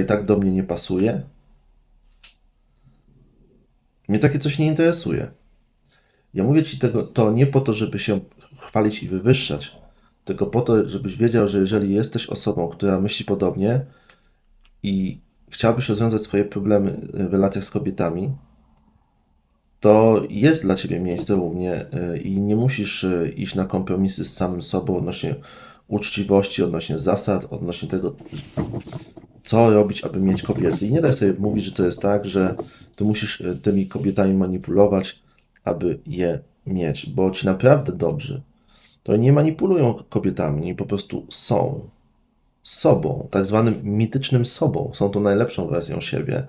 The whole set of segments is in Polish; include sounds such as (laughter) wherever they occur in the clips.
i tak do mnie nie pasuje? Mnie takie coś nie interesuje. Ja mówię ci tego to nie po to, żeby się chwalić i wywyższać, tylko po to, żebyś wiedział, że jeżeli jesteś osobą, która myśli podobnie i chciałbyś rozwiązać swoje problemy w relacjach z kobietami, to jest dla ciebie miejsce u mnie y, i nie musisz y, iść na kompromisy z samym sobą odnośnie uczciwości, odnośnie zasad, odnośnie tego, co robić, aby mieć kobiety. I nie daj sobie mówić, że to jest tak, że ty musisz y, tymi kobietami manipulować, aby je mieć, bo ci naprawdę dobrzy to nie manipulują kobietami, oni po prostu są sobą, tak zwanym mitycznym sobą. Są to najlepszą wersją siebie.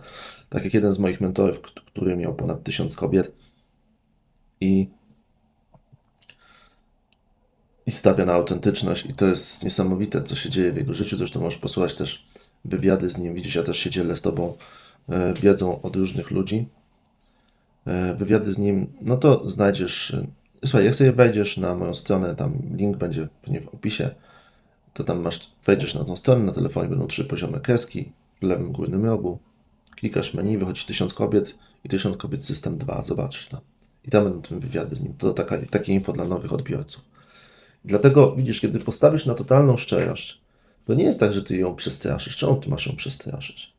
Tak jak jeden z moich mentorów, który miał ponad tysiąc kobiet i, i stawia na autentyczność. I to jest niesamowite, co się dzieje w jego życiu. Zresztą możesz posłuchać też wywiady z nim. Widzisz, ja też się dzielę z tobą e, wiedzą od różnych ludzi. E, wywiady z nim, no to znajdziesz. e, Słuchaj, jak sobie wejdziesz na moją stronę, tam link będzie pewnie w opisie, to tam masz, wejdziesz na tą stronę, na telefonie będą trzy poziome kreski w lewym górnym rogu. Klikasz menu, wychodzi tysiąc kobiet i tysiąc kobiet system 2, zobaczysz to. I tam będą tym wywiady z nim. To taka, takie info dla nowych odbiorców. Dlatego widzisz, kiedy postawisz na totalną szczerość, to nie jest tak, że ty ją przestraszysz. Czemu ty masz ją przestraszyć?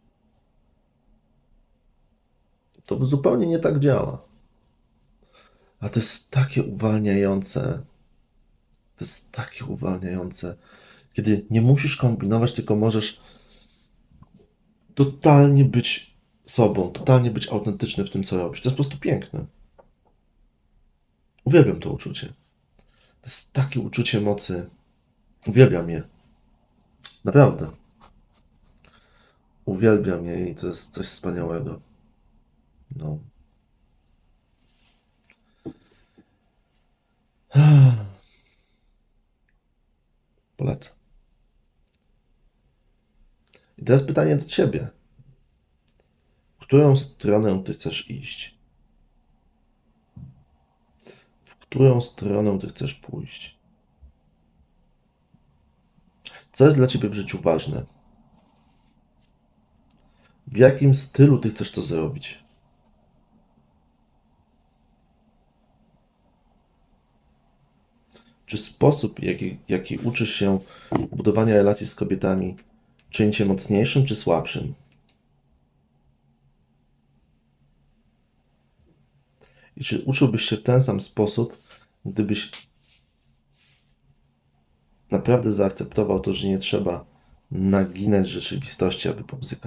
To zupełnie nie tak działa. A to jest takie uwalniające. To jest takie uwalniające, kiedy nie musisz kombinować, tylko możesz totalnie być sobą, totalnie być autentyczny w tym, co robisz. To jest po prostu piękne. Uwielbiam to uczucie. To jest takie uczucie mocy. Uwielbiam je. Naprawdę. Uwielbiam je i to jest coś wspaniałego. No. (sighs) Polecam. I teraz pytanie do ciebie. W którą stronę ty chcesz iść? W którą stronę ty chcesz pójść? Co jest dla ciebie w życiu ważne? W jakim stylu ty chcesz to zrobić? Czy sposób, jaki, jaki uczysz się budowania relacji z kobietami, czyni cię mocniejszym czy słabszym? I czy uczyłbyś się w ten sam sposób, gdybyś naprawdę zaakceptował to, że nie trzeba naginać rzeczywistości, aby pobzykać?